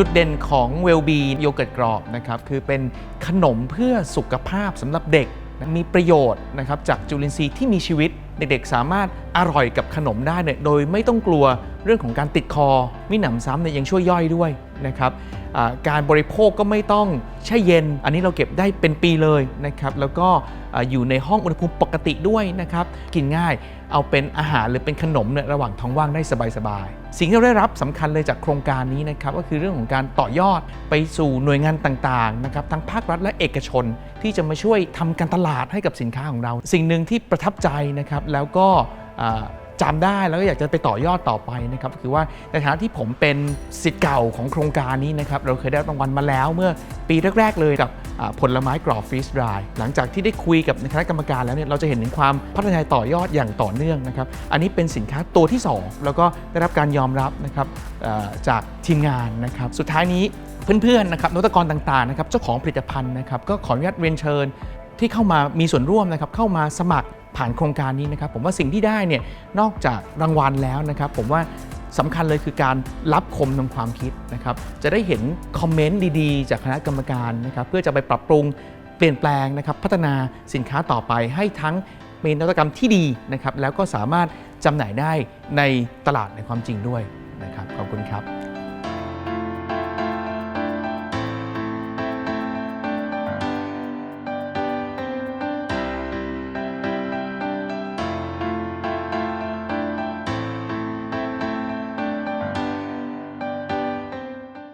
จุดเด่นของเวลบีโยเกิร์ตกรอบนะครับคือเป็นขนมเพื่อสุขภาพสำหรับเด็ก มีประโยชน์นะครับจากจุลินทรีย์ที่มีชีวิต เด็กๆ สามารถอร่อยกับขนมได้เนี่ยโดยไม่ต้องกลัวเรื่องของการติดคอมิหนำซ้ำเนี่ยยังช่วยย่อยด้วยนะครับการบริโภคก็ไม่ต้องแช่เย็น อันนี้เราเก็บได้เป็นปีเลยนะครับแล้วก็ออยู่ในห้องอุณหภูมิปกติด้วยนะครับกินง่ายเอาเป็นอาหารหรือเป็นขนมเนี่ยระหว่างท้องว่างได้สบายๆ สิ่งที่เราได้รับสำคัญเลยจากโครงการนี้นะครับก็คือเรื่องของการต่อยอดไปสู่หน่วยงานต่างๆนะครับทั้งภาครัฐและเอกชนที่จะมาช่วยทำการตลาดให้กับสินค้าของเรา สิ่งหนึ่งที่ประทับใจนะครับแล้วก็จำได้แล้วก็อยากจะไปต่อยอดต่อไปนะครับคือว่าในฐานะที่ผมเป็นสิทธิ์เก่าของโครงการนี้นะครับเราเคยได้รางวัลมาแล้วเมื่อปีแรก ๆ เลยกับผลไม้กรอบฟรีสดรายหลังจากที่ได้คุยกับคณะกรรมการแล้วเนี่ยเราจะเห็นถึงความพัฒนาต่อยอดอย่างต่อเนื่องนะครับอันนี้เป็นสินค้าตัวที่ 2 แล้วก็ได้รับการยอมรับนะครับจากทีมงานนะครับสุดท้ายนี้เพื่อนๆนะครับนวัตกรต่างๆนะครับเจ้าของผลิตภัณฑ์นะครับก็ขออนุญาตเรียนเชิญที่เข้ามามีส่วนร่วมนะครับเข้ามาสมัคร ผ่านโครงการนี้นะครับ ผมว่าสิ่งที่ได้เนี่ยนอกจากรางวัลแล้วนะครับ ผมว่าสำคัญเลยคือการรับคมทางความคิดนะครับ จะได้เห็นคอมเมนต์ดีๆ จากคณะกรรมการนะครับ เพื่อจะไปปรับปรุงเปลี่ยนแปลงนะครับ พัฒนาสินค้าต่อไปให้ทั้งมีนวัตกรรมที่ดีนะครับ แล้วก็สามารถจำหน่ายได้ในตลาดในความจริงด้วยนะครับ ขอบคุณครับ